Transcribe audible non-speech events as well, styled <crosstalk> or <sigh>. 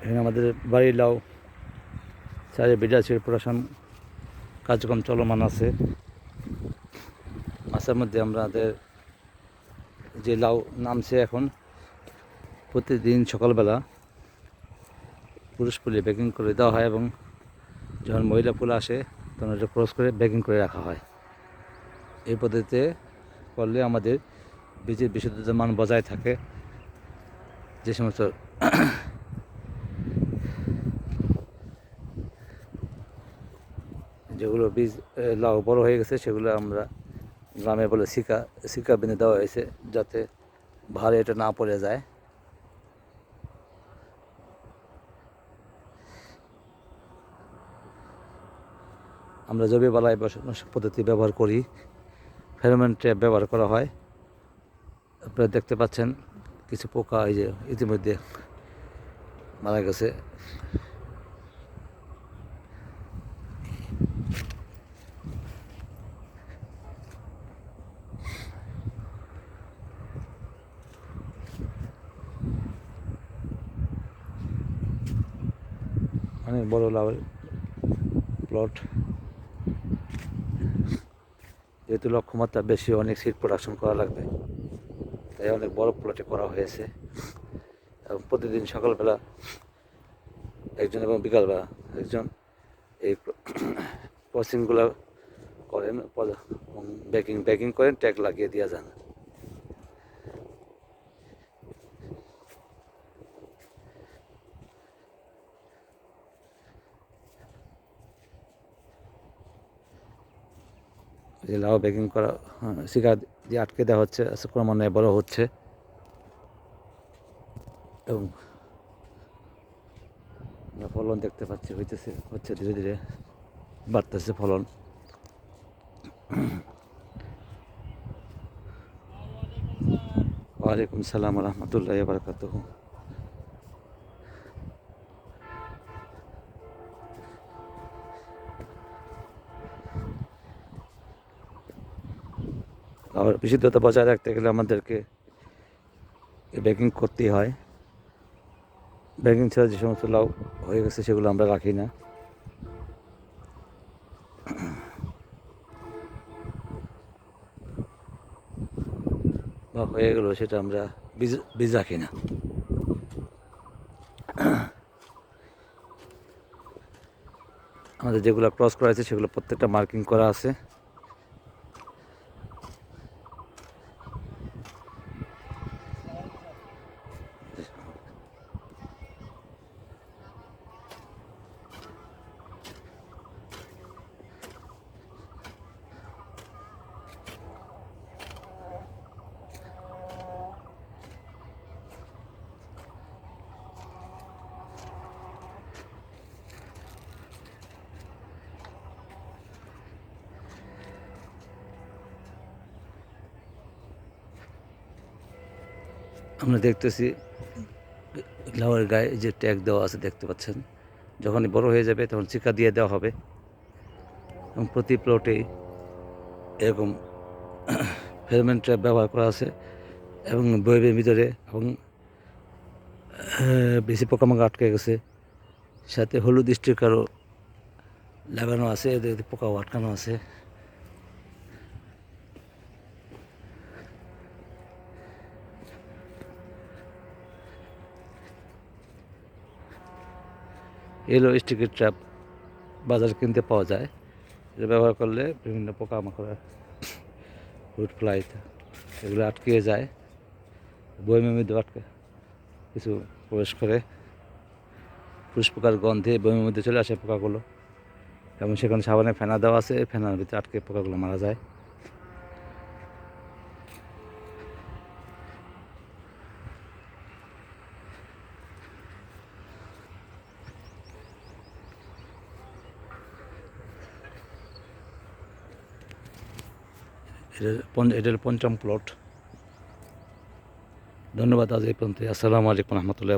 এখানে আমাদের বাড়ির লাউ চারে বেজা প্রশাসন কার্যক্রম চলমান আছে। মাসের মধ্যে আমাদের যে লাউ নামছে এখন, প্রতিদিন সকালবেলা পুরুষ ফুলে বেকিং করে দেওয়া হয় এবং যখন মহিলা ফুল আসে, তখন এটা ক্রস করে বেকিং করে রাখা হয়। এই পদ্ধতিতে করলে আমাদের বীজের বিশুদ্ধতার মান বজায় থাকে। যে সমস্ত যেগুলো বীজ লাউ বড় হয়ে গেছে, সেগুলো আমরা গ্রামে বলে শিকা শিকা বেঁধে দেওয়া হয়েছে যাতে ভারে এটা না পড়ে যায়। আমরা জৈব বালাই বসানোর পদ্ধতি ব্যবহার করি, ফেরোমন ট্র্যাপ ব্যবহার করা হয়। আপনারা দেখতে পাচ্ছেন, কিছু পোকা এই যে ইতিমধ্যে মারা গেছে। অনেক বড় লাভের প্লট যেহেতু লক্ষ্যমাত্রা বেশি, অনেক সিট প্রোডাকশন করা লাগবে। তাই অনেক বড় প্লটে করা হয়েছে। এবং প্রতিদিন সকালবেলা একজন এবং বিকালবেলা একজন এই <coughs> প্রসেসিংগুলো করেন বেকিং বেকিং করেন ট্যাগ লাগিয়ে দেওয়া যান যে লাউ বেকিং করা হ্যাঁ, শিকা দিয়ে আটকে দেওয়া হচ্ছে ক্রমান্বয়ে বড় হচ্ছে। এবং ফলন দেখতে পাচ্ছি হইতেছে হচ্ছে ধীরে ধীরে বাড়তেছে ফলন। ওয়ালাইকুম সালাম। রহমতুল্লাহ বারকাত আর বিশুদ্ধতা বজায় রাখতে গেলে আমাদেরকে বেকিং করতেই হয়। বেকিং ছাড়া যে সমস্ত লাউ হয়ে গেছে সেগুলো আমরা রাখি না। বা হয়ে গেলো সেটা আমরা বীজ বীজ রাখি না। আমাদের যেগুলো ক্রস করা আছে সেগুলো প্রত্যেকটা মার্কিং করা আছে। আমরা দেখতেছি, লাউয়ের গায়ে যে ট্যাগ দেওয়া আছে দেখতে পাচ্ছেন, যখনই বড় হয়ে যাবে তখন চিকা দিয়ে দেওয়া হবে। এবং প্রতি প্লটে এরকম ফেরমেন্ট ট্র্যাপ ব্যবহার করা আছে এবং বইয়ের ভিতরে এবং বেশি পোকামাকড় আটকে গেছে। সাথে হলুদ স্টিকারও লাগানো আছে এদের পোকাও আটকানো আছে। এলো স্টিকের ট্র্যাপ বাজার কিনতে পাওয়া যায়। এটা ব্যবহার করলে বিভিন্ন পোকামাকড় ফ্রুট ফ্লাই এগুলো আটকিয়ে যায়। বইমের মধ্যে আটকে কিছু প্রবেশ করে। ফুস পোকার গন্ধে বইমের মধ্যে চলে আসে পোকাগুলো। এবং সেখানে সাবানে ফেনা দেওয়া আছে, ফেনার ভিতরে আটকে পোকাগুলো মারা যায়। এটা এটার পঞ্চম প্লট ধন্যবাদ আজ এই পর্যন্ত আসসালামু আলাইকুম রহমতুল্লাহ